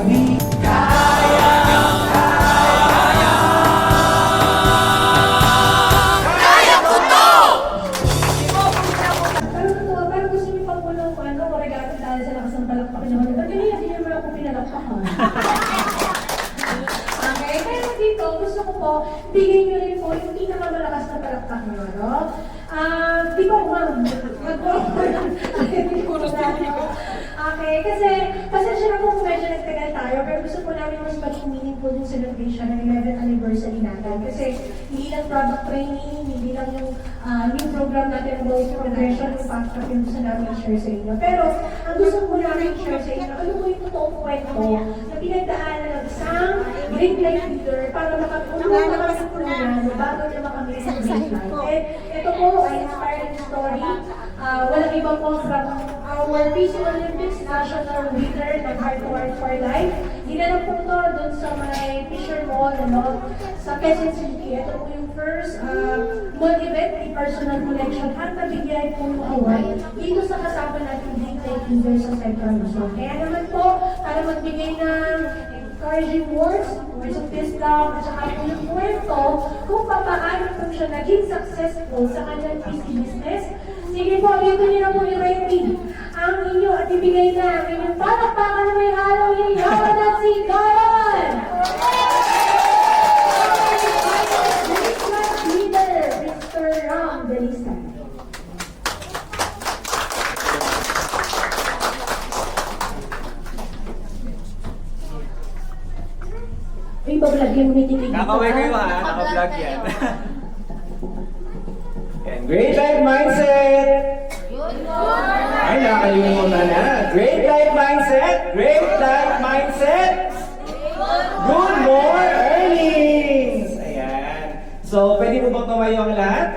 Sabi, Kaya about progression, yung track yung gusto namin i-share sa inyo. Pero, ang gusto po namin i-share sa inyo, ano po yung totoong kwento na pinagdaanan ng isang great life leader para makatulong makatulungan bago niya makamit sa great life. Eh, ito po ay inspiring story. Ah, walang iba po from our Peace Olympics national winner ng Heart to Heart for Life. Ginanap po ito doon sa may Fisher Mall, ano, sa Quezon City. Ito po yung first uh, the personal collection at nabigyan po yung award dito sa kasama natin Life Leader sa Central Luzon. Kaya naman po, para magbigay ng encouraging words, words of wisdom, at saka po yung kwento kung paano po siya naging successful sa kanyang PC business. Sige po, dito niyo na po i-ready ang inyo at ibigay na ang inyong palakpakan na may halaw yung yawan at si Gawan! Uy, bablog yung mititig. Kakaway kayo ha, naka-vlog yan. and great life mindset! Ay, nakalimutan na. Great life mindset! Great life mindset! Good more earnings! Ayan. So, pwede mo bang tumayo ang lahat?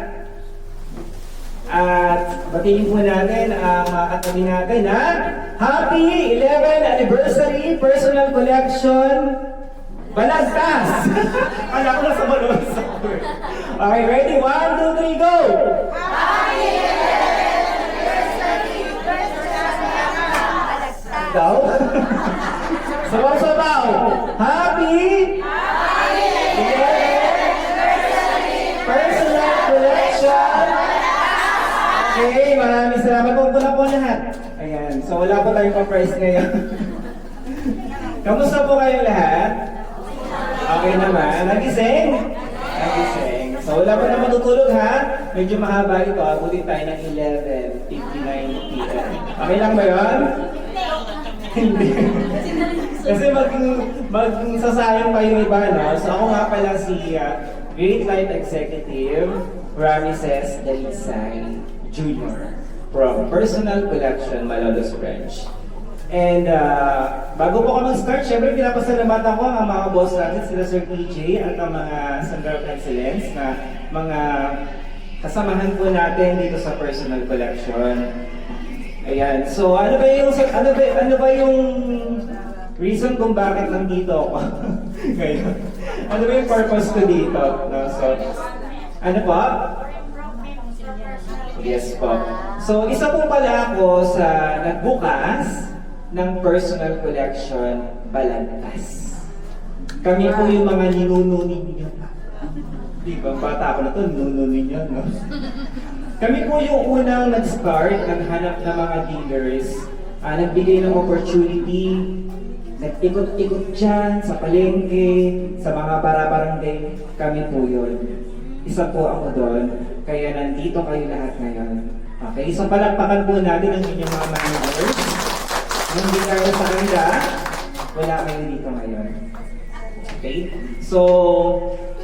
At batiin po natin ang mga katabi natin na Happy 11th Anniversary Personal Collection Balagtas! Alam ko na sa balon sa Okay, ready? One, two, three, go! Daw? Sabaw-sabaw! Happy! Personal collection! Okay, maraming salamat po po po lahat. Ayan, so wala po tayong pa-price ngayon. Kamusta po kayo lahat? Okay naman. Nagising? Nagising. So wala pa na matutulog ha? Medyo mahaba ito. Abutin tayo ng 11.59 p.m. Okay lang ba yun? Hindi. Kasi mag, magsasayang pa yung iba, no? So ako nga pala si uh, Great Light Executive Ramses Dalisay Jr. from Personal Collection Malolos Branch. And uh, bago po ka mag-start, syempre pinapasalamatan ko ang mga boss natin, sila Sir PJ at ang mga Center of Excellence na mga kasamahan po natin dito sa personal collection. Ayan. So ano ba yung ano ba ano ba yung reason kung bakit nandito ako ngayon? Ano ba yung purpose ko dito? No? So ano pa? Yes po. So isa po pala ako sa nagbukas ng personal collection Balantas. Kami po yung mga ninuno ninyo. Di ba? Bata ako na to, ninuno ninyo, no? Kami po yung unang nag-start, naghanap ng mga dealers, ah, nagbigay ng opportunity, nag-ikot-ikot dyan sa palengke, sa mga para-barangay, kami po yun. Isa po ako doon, kaya nandito kayo lahat ngayon. Okay, so palakpakan po natin ang inyong mga managers. Hindi kayo sa kanila, wala kayo dito ngayon. Okay? So,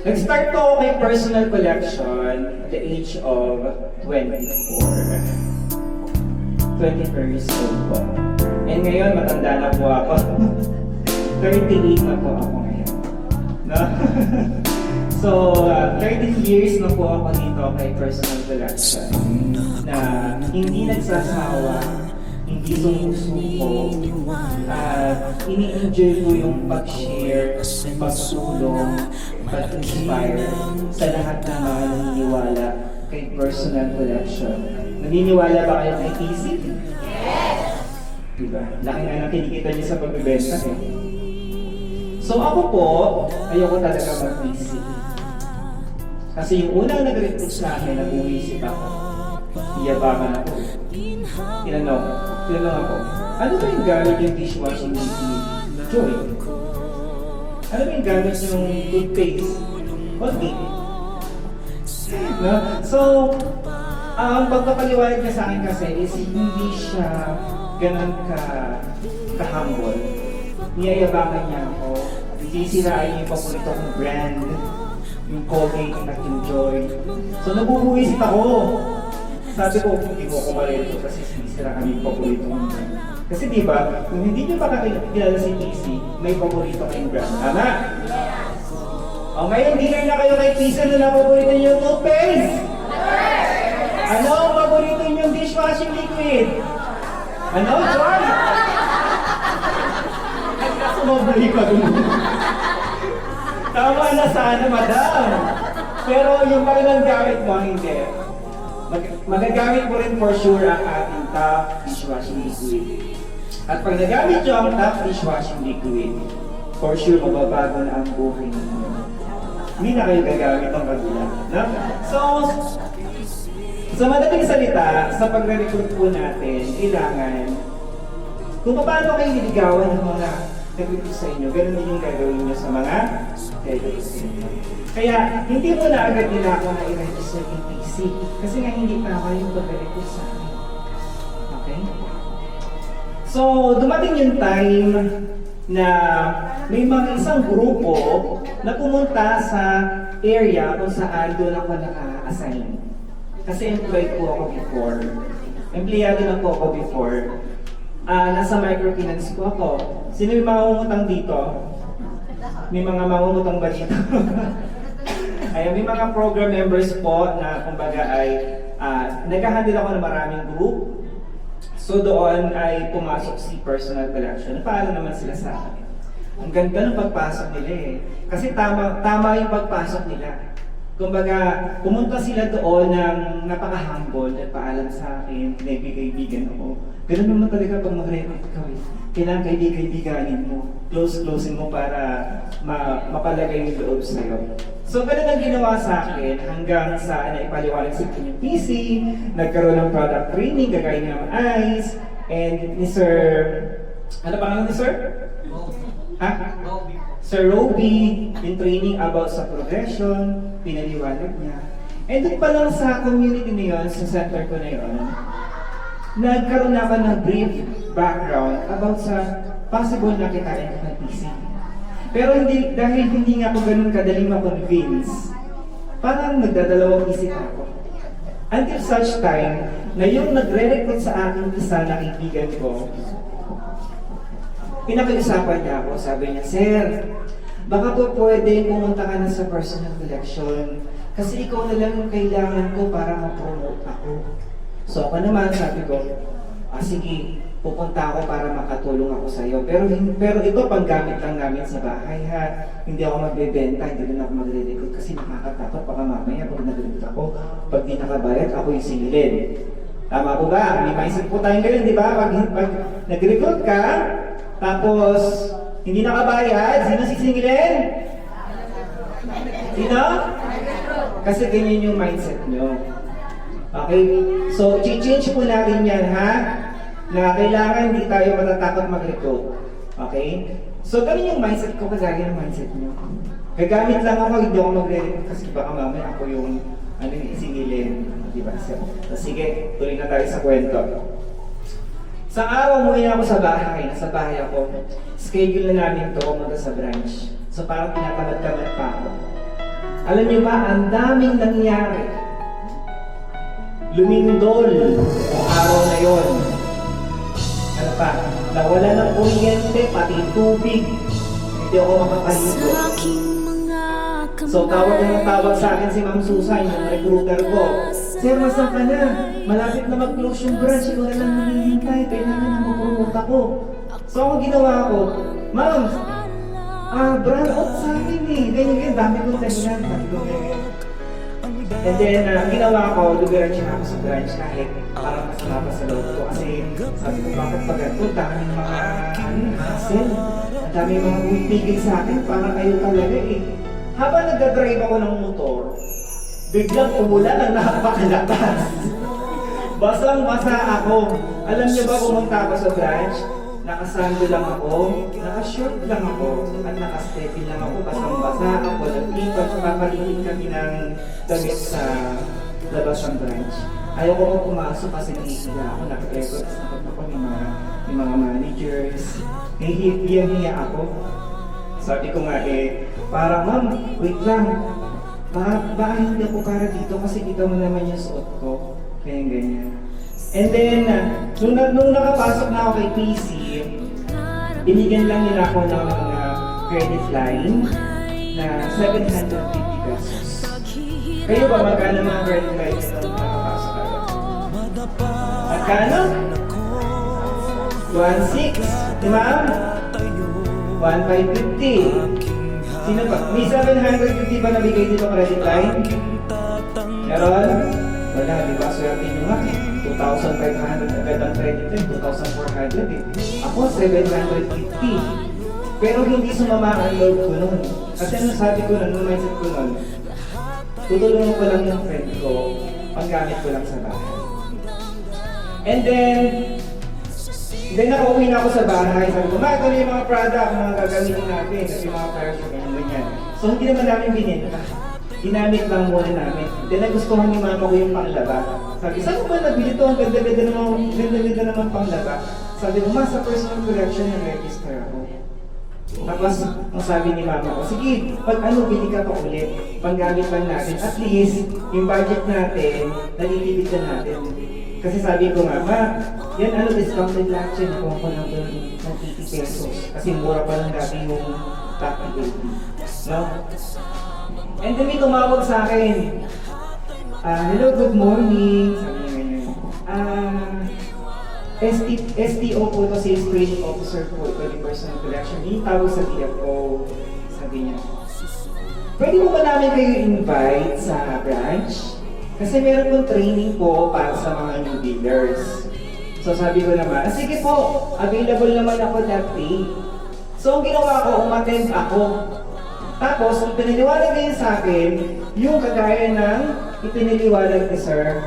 nag-start ako may personal collection at the age of 24. 20 years old po. And ngayon, matanda na po ako. 38 na po ako ngayon. No? So, uh, 13 years na po ako dito kay Personal Collection na hindi nagsasawa, hindi sumusuko, at ini-enjoy ko yung pag-share, pagtulong, pag-inspire sa lahat ng mga naniniwala kay Personal Collection. Naniniwala ba kayo kay TC? Yes! Diba? Laki nga ng kinikita niyo sa pagbibenta eh. So ako po, ayoko talaga mag-PC. Kasi yung unang nag-recruit sa akin, nag-uwisip ako. Iyabangan ako. Tinanong, tinanong ako, ano ba yung gamit yung dishwashing liquid? Joy. Ano ba yung gamit yung toothpaste? Colgate. No? So, ang pagpapaliwanag niya sa akin kasi is hindi siya ganun ka kahambol. Niyayabangan niya ako. Sisirain yung paborito kong brand, yung Colgate at yung Joy. So nabubuwisit ako. Sabi ko, hindi ko ako marito kasi sinisira kami paborito kong brand. Kasi di ba, kung hindi niyo makakilala si PC, may paborito kayong brand. Tama? O ngayon, dinner na kayo kay PC na na paborito niyo yung toothpaste. Ano ang paborito niyong dishwashing liquid? Ano, Joy? Sumabay ka dun. Tama na sana, madam. Pero yung kanilang gamit mo, hindi. Mag magagamit mo rin for sure ang ating top dishwashing liquid. At pag nagamit nyo ang top dishwashing liquid, for sure mababago na ang buhay ninyo. Hindi na kayo gagamit ng kabila. No? So, sa madaling salita, sa pagre-recruit po natin, kailangan kung paano kayo niligawan ng mga nag-recruit sa inyo, ganun din yung gagawin nyo sa mga nag-recruit sa inyo. Kaya, hindi mo na agad nila ako na i-register in PC kasi nga hindi pa ako yung pag-recruit sa akin. Okay? So, dumating yung time na may mga isang grupo na pumunta sa area kung saan doon ako naka-assign. Kasi employed po ako before. Empleyado na po ako before. Ah, nasa microfinance po ako. Sino yung mangungutang dito? May mga mangungutang ba dito? Ayan, may mga program members po na kumbaga ay uh, naghahandle ako ng maraming group. So doon ay pumasok si personal collection. Paalam naman sila sa akin. Ang ganda ng pagpasok nila eh. Kasi tama, tama yung pagpasok nila. Kumbaga, pumunta sila doon ng napaka-humble at paalam sa akin, kaibigan ako. Ganun naman talaga pag mag-record ka eh. Kailangan kaibigan-kaibiganin mo. Close-closing mo para ma mapalagay yung loob sa'yo. So, ganun ang ginawa sa akin hanggang sa naipaliwanag sa akin yung PC, nagkaroon ng product training, gagawin ng eyes, and ni Sir... Ano pangalan ni Sir? Ha? Sir Roby, yung training about sa progression, pinaliwanag niya. And doon pa lang sa community na yun, sa center ko na yun, nagkaroon na ako ng brief background about sa possible na kitain ng PC. Pero hindi, dahil hindi nga ako ganun kadaling ma-convince, parang nagdadalawang isip ako. Until such time, na yung nagre-recruit sa akin isa na kaibigan ko, pinag-uusapan niya ako, sabi niya, Sir, baka po pwede pumunta ka na sa personal collection kasi ikaw na lang yung kailangan ko para ma-promote ako. So ako naman, sabi ko, ah sige, pupunta ako para makatulong ako sa iyo. Pero, pero ito, panggamit lang namin sa bahay ha. Hindi ako magbebenta, hindi rin ako magre-recruit kasi nakakatakot. Baka mamaya pag nag-recruit ako, pag di nakabayad, ako yung singilin. Tama po ba? May mindset po tayong ganun, di ba? Pag, pag nag-recruit ka, tapos hindi nakabayad, sino sisingilin? Sino? Kasi ganyan yung mindset nyo. Okay? So, change po natin yan, ha? Na kailangan hindi tayo matatakot mag-recruit. Okay? So, ganun yung mindset ko, kagaya ng mindset nyo. Gagamit lang ako, hindi ako magre-recruit kasi baka mamaya ako yung ano yung isingilin. Di ba? So, sige, tuloy na tayo sa kwento. Sa araw, umuwi ako sa bahay. Nasa bahay ako. Schedule na namin to pumunta sa branch. So parang tinatamad-tamad pa ako. Alam niyo ba, ang daming nangyari. Lumindol ang araw na yon. Pa? Nawala ng kuryente, pati tubig. Hindi ako mga So tawag na ng tawag sa akin si Ma'am Susan, yung recruiter ko. Sir, masan ka na? Malapit na mag-close yung branch, na lang nanihintay, kailangan na mag-promote ako. So ang ginawa ko, Ma'am, ah, brand out sa akin eh. Ganyan, ganyan, dami kong dahilan, dami kong ganyan. And then, uh, ginawa ko, dumiretso na ako sa branch kahit parang masama pa sa loob ko. Kasi sabi ko, bakit pag ito, daming mga, ano, hassle. Ang daming mga pumipigil sa akin, parang kayo talaga eh. Habang nagdadrive ako ng motor, biglang umulan ng napakalakas. Basang-basa ako. Alam niyo ba pumunta ako sa branch? Nakasando lang ako, nakashort lang ako, at nakastepping lang ako, basang-basa ako, naglipat, papalitin kami ng damit sa labas ng branch. Ayaw ko pumasok kasi nahihiya ako, sa tapat ako ng mga, ng mga managers. Nahihiya-hiya ako. Sabi ko nga eh, para ma'am, wait lang. Baka, baka hindi ako para dito kasi kita mo naman yung suot ko. Ganyan, ganyan. And then, nung, na- nung nakapasok na ako kay PC, binigyan lang nila ako ng uh, credit line na 750 pesos. Kayo ba magkano mga credit line nung nakapasok ako? Magkano? 1.6, di ma'am? 1,550. Sino ba? May 750 ba nabigay dito credit line? Meron? Wala, di ba? Swerte nyo nga. 2,500 agad ang credit line, 2,400 eh. Ako, 750. Pero hindi sumama ang loob ko nun. Kasi ano sabi ko nun, mindset ko nun, tutulungan ko lang yung friend ko, panggamit ko lang sa bahay. And then, Then nakauwi na ako sa bahay, sabi ko, ma, ito yung mga product, mga gagamitin natin, at yung mga ganyan, ganyan. So hindi naman namin binenta. Ginamit lang muna namin. Then nagustuhan ni mama ko yung panglaba. Sabi, saan mo ba nabili to? Ang ganda-ganda naman, ganda-ganda naman panglaba. Sabi ko, ma, sa personal collection yung register ako. Tapos, ang sabi ni mama ko, sige, pag ano, bili ka pa ulit. Panggamit lang natin. At least, yung budget natin, nalilipid na natin. Kasi sabi ko nga, ma, yan ano, discounted lahat siya. Nakuha ko lang doon ng 80 pesos. Kasi mura pa lang dati yung top 80. No? And then may tumawag sa akin. Ah, hello, good morning. Sabi. Ah, ST, STO po to Sales Training Officer po, ito yung personal collection. Yung tawag sa TFO, sabi niya. Pwede mo ba namin kayo invite sa branch? Kasi meron pong training po para sa mga new dealers. So sabi ko naman, ah, sige po, available naman ako that day. So ang ginawa ko, umattend ako. Tapos, ipiniliwanag niya sa akin yung kagaya ng ipiniliwanag ni Sir.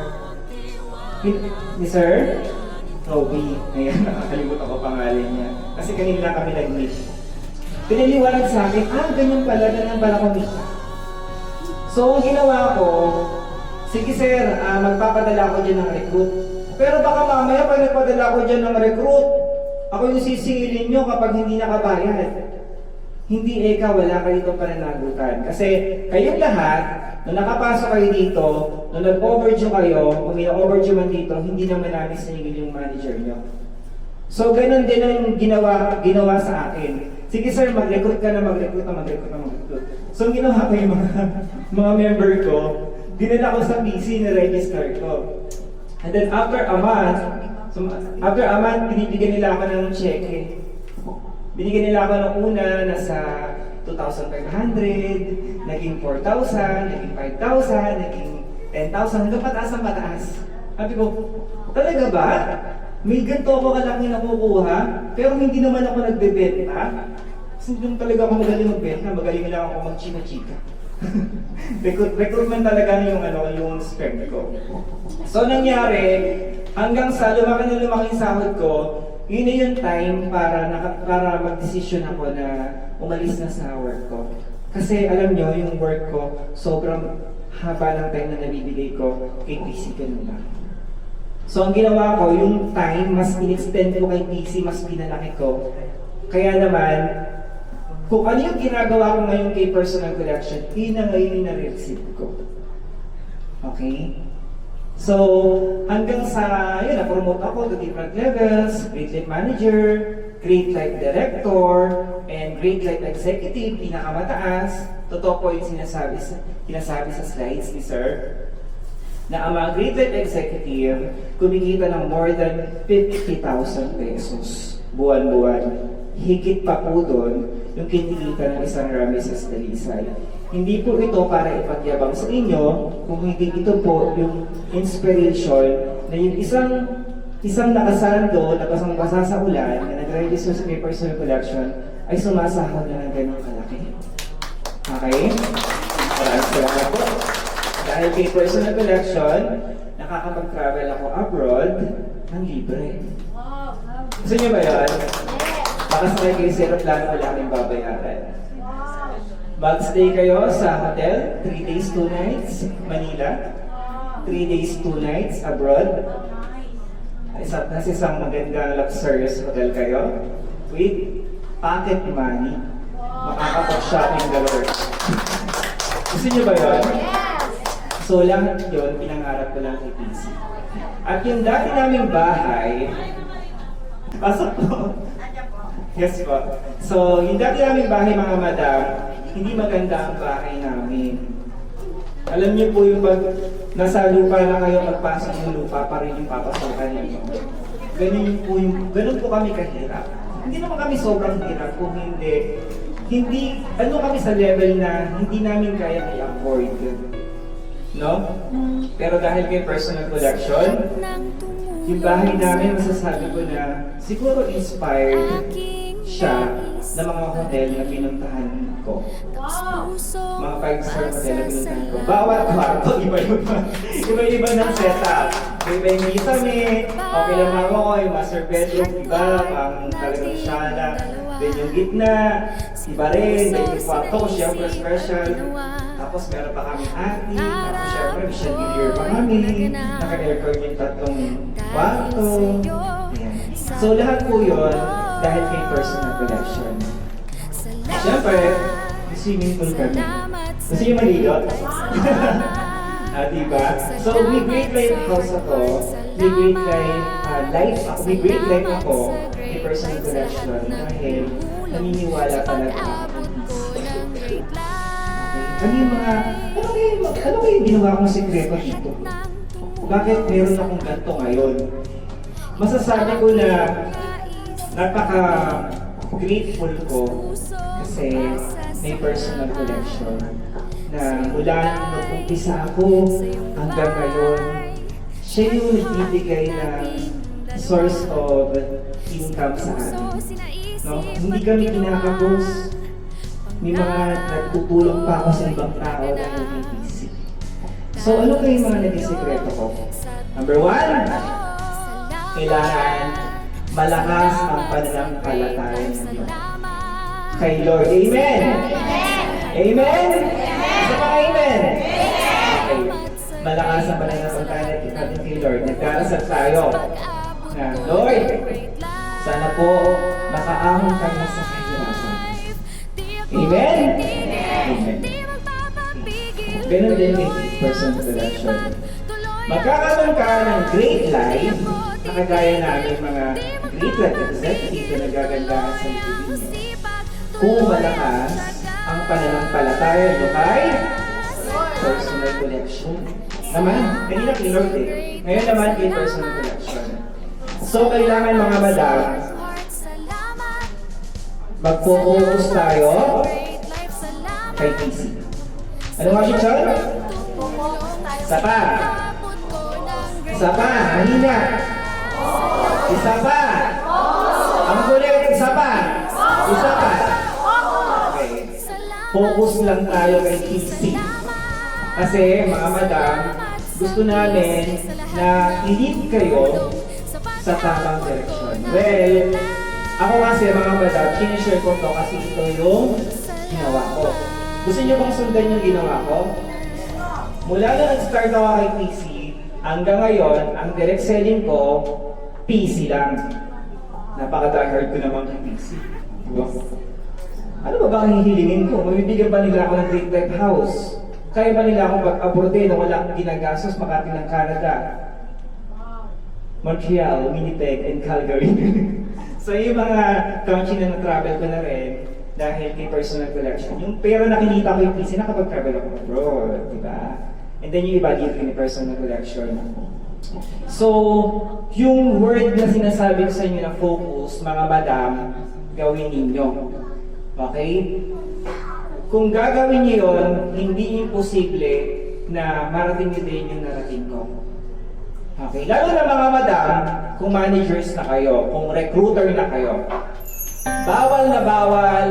Ni- Sir? Toby. Ayan, nakakalimutan ko pangalan niya. Kasi kanina kami nag-meet. Piniliwanag sa akin, ah, ganyan pala, ganyan pala kumita. So, ang ginawa ko, sige sir, ah, magpapadala ako dyan ng recruit. Pero baka mamaya pag nagpadala ako dyan ng recruit, ako yung sisingilin nyo kapag hindi nakabayad. Hindi eka, wala kayo dito pananagutan. Kasi kayong lahat, nung nakapasok kayo dito, nung nag-overdue kayo, kung may overdue man dito, hindi naman namin sinigil yung manager nyo. So, ganun din ang ginawa, ginawa sa akin. Sige sir, mag-recruit ka na, mag-recruit na, mag-recruit na, mag-recruit. So, ginawa ko yung mga, mga member ko, dinala ko sa PC na register ko. And then after a month, so after a month, binibigyan nila ako ng cheque. Binigyan nila ako ng una, nasa 2,500, naging 4,000, naging 5,000, naging 10,000, hanggang pataas ang pataas. Sabi ko, talaga ba? May ganito ako kalaki nakukuha, pero hindi naman ako nagbebenta. Kasi hindi naman talaga ako magaling magbenta, magaling lang ako mag-chika-chika. Recruit, recruitment talaga yung ano yung strength ko. So nangyari, hanggang sa lumaki na lumaki sahod ko, yun na yung time para naka, para mag-decision ako na umalis na sa work ko. Kasi alam nyo, yung work ko, sobrang haba ng time na nabibigay ko kay PC ganun lang. So ang ginawa ko, yung time, mas in-extend ko kay PC, mas pinalaki ko. Kaya naman, kung ano yung ginagawa ko ngayon kay personal collection, yun na ngayon yung na-receive ko. Okay? So, hanggang sa, yun, na-promote ako to different levels, grade lead manager, Great Life Director, and Great Life Executive, pinakamataas. Totoo po yung sinasabi sa, sinasabi sa slides ni Sir na ang mga Great Life Executive kumikita ng more than 50,000 pesos buwan-buwan. Higit pa po doon yung kinikita ng isang Ramesses Dalisay. Hindi po ito para ipagyabang sa inyo, kung hindi ito po yung inspiration na yung isang isang nakasando na basang basa sa ulan na nag-register sa personal collection ay sumasahod na ng ganong kalaki. Okay? Maraming salamat po. Dahil kay personal collection, nakakapag-travel ako abroad ng libre. Wow. Gusto niyo ba yun? Yes. Baka sa kayo sa aeroplano wala kaming babayaran. Mag-stay kayo sa hotel, 3 days, 2 nights, Manila. 3 days, 2 nights abroad. Isa, nasa isang magandang luxurious hotel kayo with pocket money. Makakapag-shopping galore. Gusto niyo ba yun? So lahat yun, pinangarap ko lang kay PC. At yung dati naming bahay, pasok po. Yes po. So, yung dati naming bahay mga madam, hindi maganda ang bahay namin. Alam niyo po yung pag nasa lupa na kayo, pagpasok ng lupa pa rin yung papasokan niyo. Ganun po yung, ganun po kami kahirap. Hindi naman kami sobrang hirap kung hindi, hindi, ano kami sa level na hindi namin kaya i-afford. No? Pero dahil kay personal collection, yung bahay namin, masasabi ko na siguro inspired siya ng mga hotel na pinuntahan ko. Wow. Mga five-star hotel na pinuntahan ko. Bawat kwarto, iba-iba. Iba-iba ng setup. Iba yung kisame, okay lang ako, yung master bedroom, iba, pang talagang sala. Then yung gitna, iba rin. Then yung kwarto ko, syempre special. Tapos meron pa kami ati, tapos syempre may chandelier pa kami. Naka-aircon yung tatlong kwarto. Ayan. So lahat po yun dahil kay personal collection. Siyempre, swimming pool kami. Gusto niyo maligo? ah, diba? So, may great life house ako. May great life ah, life ako. May great life ako may personal collection dahil naniniwala talaga ako. Ano yung mga, ano kayo, ano kayo yung ginawa kong sekreto dito? Bakit meron akong ganito ngayon? Masasabi ko na napaka grateful ko kasi may personal collection na mula nung nag-umpisa ako hanggang ngayon, siya yung nagbibigay ng source of income sa amin. No? Hindi kami kinakapos. May mga nagtutulong pa ako sa ibang tao dahil may busy. So ano kayo mga naging sekreto ko? Number one, kailangan malakas ang pananampalataya ninyo. Kay Lord. Amen! Amen! Isa pa amen! Okay. Malakas ang pananampalataya natin kay Lord. Nagdarasal tayo na, Lord, sana po makaahon kami sa kahirapan. Amen? Amen. Ganun din yung personal collection. Magkakaroon ka ng great life na kagaya namin mga life executive na nagagandahan sa libid ninyo. Kung malakas ang pananampalataya nyo kay personal collection. Naman, kanina kay Lord eh. Ngayon naman kay personal collection. So, kailangan mga madam, magpo-focus tayo kay PC. Ano nga siya, Char? Isa pa. Isa pa. Mahina. Isa pa. Isa pa. Isa pa. Okay. Focus lang tayo kay PC. Kasi mga madam, gusto namin na i-lead kayo sa tamang direksyon. Well, ako kasi mga madam, sinishare ko to kasi ito yung ginawa ko. Gusto niyo bang sundan yung ginawa ko? Mula na nag-start ako kay PC, hanggang ngayon, ang direct selling ko, PC lang. Napaka-diehard ko naman kay PC. Diba? Ano ba ba ang hihilingin ko? Mabibigyan ba nila ako ng Great Life House? Kaya ba nila akong mag-aborte na wala akong ginagastos makati ng Canada? Montreal, Winnipeg, and Calgary. So yung mga country na na-travel ko na rin, dahil kay personal collection, yung pera na kinita ko yung PC nakapag-travel ako abroad, di ba? And then yung iba dito yung personal collection. So, yung word na sinasabi sa inyo na focus, mga madam, gawin ninyo. Okay? Kung gagawin niyo yon, hindi imposible na marating niyo din yung narating ko. Okay, lalo na mga madam, kung managers na kayo, kung recruiter na kayo, bawal na bawal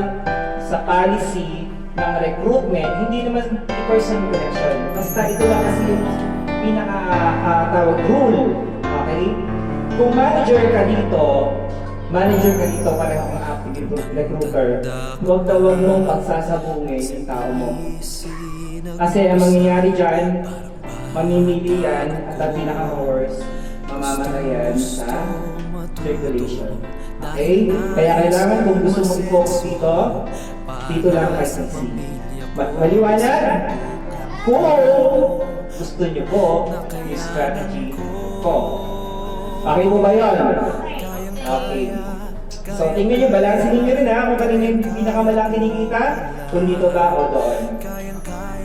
sa policy ng recruitment, hindi naman person connection. Basta ito lang kasi yung pinaka-tawag rule. Okay? Kung manager ka dito, manager ka dito, pareho kang active recruiter, huwag daw mong pagsasabungin yung tao mo. Kasi ang mangyayari dyan, mamimili yan at ang pinaka-worst, mamamatay yan sa circulation. Okay? Kaya kailangan kung gusto mo i-focus dito, dito lang CC. Ma- Maliwanag? Kung gusto nyo po yung strategy ko. Okay mo ba yun? Okay. So, tingnan nyo, balansin ninyo rin ha, kung kanina yung pinakamalaki kinikita, kung dito ba o doon.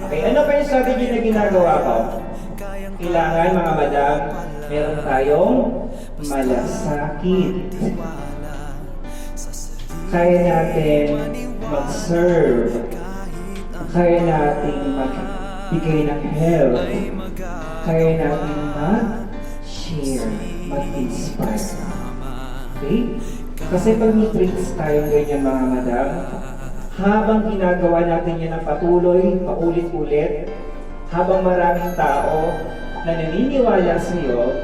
Okay, ano pa yung strategy na ginagawa ko? Kailangan mga madam, meron tayong malasakit. Kaya natin mag-serve. Kaya natin magbigay ng help. Kaya natin mag-share, mag-inspire. Okay? Kasi pag may traits tayong ganyan mga madam, habang ginagawa natin yan ng patuloy, paulit-ulit, habang maraming tao na naniniwala sa iyo,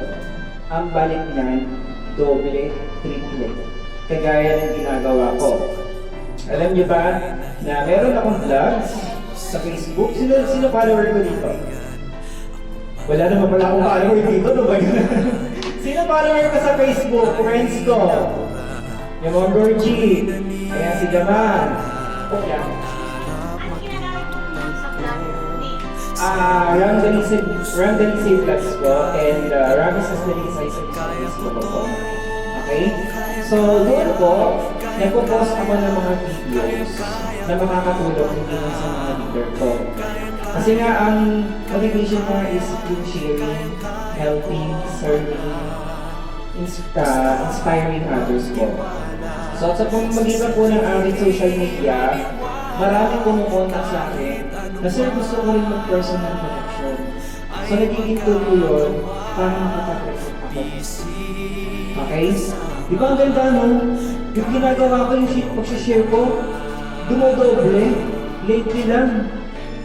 ang balik niyan, doble, triple. Kagaya ng ginagawa ko. Alam niyo ba na meron akong vlogs sa Facebook? Sino, sino follower ko dito? Wala naman pala akong follower dito, no ba yun? Sino follower ko sa Facebook? Friends ko. Yung mga Gorgie. Kaya si Gaman. Yan. Ah, Ram Dalisay, Ram Dalisay Vlogs ko and uh, Ramisas Dalisay sa Facebook ko. Okay? So, doon po, nagpo-post ako ng mga videos na makakatulong lang sa mga leader ko. Kasi nga, ang motivation ko is yung sharing, helping, serving, ins- uh, inspiring others po. So, sa pamagitan po ng aking social media, marami kumukontak sa akin na sir gusto ko rin mag-personal connection. So, nagiging ko yun para makapag-recruit ako. Okay? Di ba ang ganda, no? Yung ginagawa ko, yung shit, pag-share ko, dumodoble. Lately lang,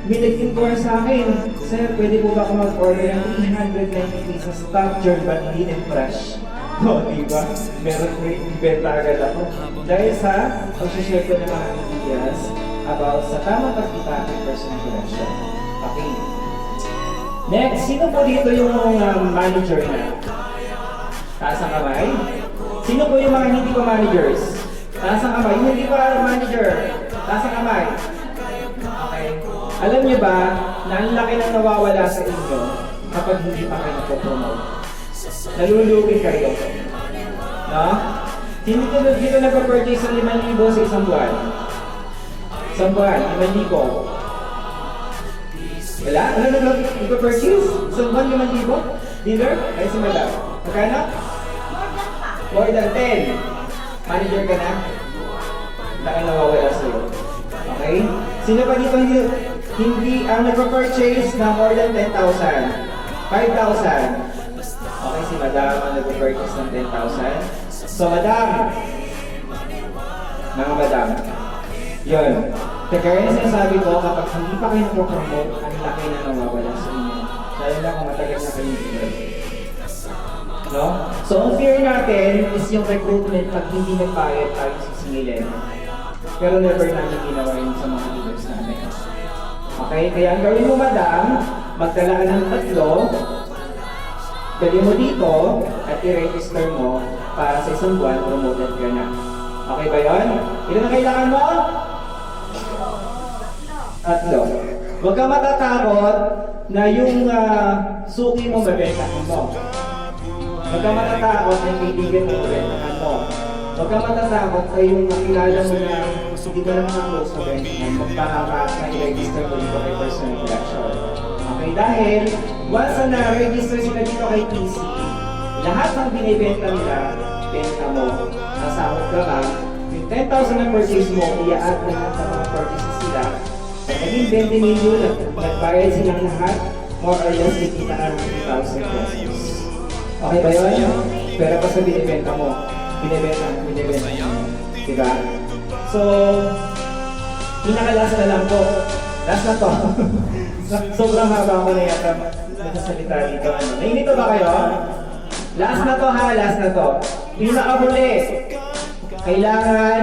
may nag-inquire sa akin, Sir, pwede po ba ako mag-order ng 390 pieces top German lean and fresh? O, di ba? Meron yung ibenta agad ako. Dahil sa pag-share ko ng mga ideas about sa tamang pagkita ng personal connection. Okay. Next, sino po dito yung um, manager na? Taas ang kamay. Sino po yung mga hindi pa managers? Taas ang kamay. Yung hindi pa manager, taas ang kamay. Okay. Alam niyo ba na ang laki ng nawawala sa inyo kapag hindi pa kayo napopromote? Nalulugi kayo. No? Sino dito, dito nagpa-purchase ng 5,000 sa isang buwan? Isang buwan, 5,000. Wala? Ano na nagpa-purchase? Isang buwan, 5,000? Dealer? Ay, si Madam. Magkano? More than 10. Manager ka na? Laki nawawala sa'yo. Okay? Sino pa dito hindi, hindi ang nagpa-purchase na more than 10,000? 5,000. Okay, si Madam ang nagpa-purchase ng 10,000. So, Madam, mga Madam, yun. Kagaya na sinasabi ko, kapag hindi pa kayo napopromote, ang laki na nawawala sa inyo. Lalo na kung matagal na kayo dito. No? So, ang fear natin is yung recruitment pag hindi nagbayad tayo sisingilin. Pero never namin ginawa yun sa mga leaders namin. Okay? Kaya ang gawin mo, madam, magdala ka ng tatlo, dali mo dito, at i-register mo para sa isang buwan, promoted ka na. Okay ba yun? Ilan ang kailangan mo? Tatlo. Huwag ka matatakot na yung ah, suki mo mabentahan mo. Huwag ka matatakot yung kaibigan mo mabentahan mo. Huwag kang matatakot kayo yung makilala mo na hindi ka naman close sa benchmark. Magpaka na i-register mo dito kay personal collection. Okay, dahil once na na-register sila dito kay PC, lahat ng binibenta nila, benta mo, nasahod ka lang, yung 10,000 na purchase mo, i-add lahat ng mga purchases sila, pag naging 20 million, nag- nagbayad silang lahat, more or less, ikita ka ng 3,000 pesos. Okay ba yun? Pero pa sa binibenta mo, binibenta, binibenta. Diba? So, pinakalas na lang po. Last na to. Sobrang haba ko na yata nagsasalita dito. Ano. Nainito ba kayo? Last na to ha, last na to. Pinakahuli. Kailangan,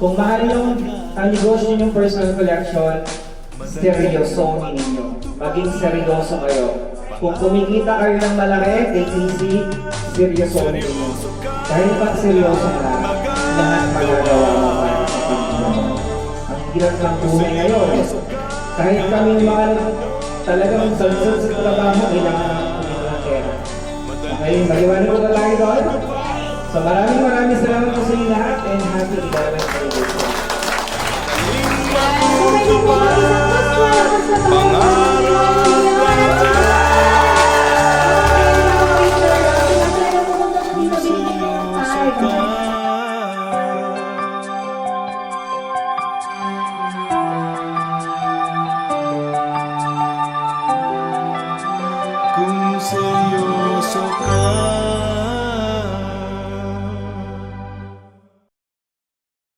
kung mahal yung ang negosyo yung personal collection, seryosohin ninyo. Maging seryoso kayo. Kung kumikita kayo ng malaki, take easy, seryosohin ninyo. Dahil pag seryoso ka, lahat magagawa mo para sa pamilya mo. Ang hirap ng buhay ngayon. Kahit kami mga talagang sansod sa trabaho, kailangan ng pera. Okay, maliwanag ko na tayo doon. So maraming maraming salamat po sa inyo lahat and happy 11th anniversary. So,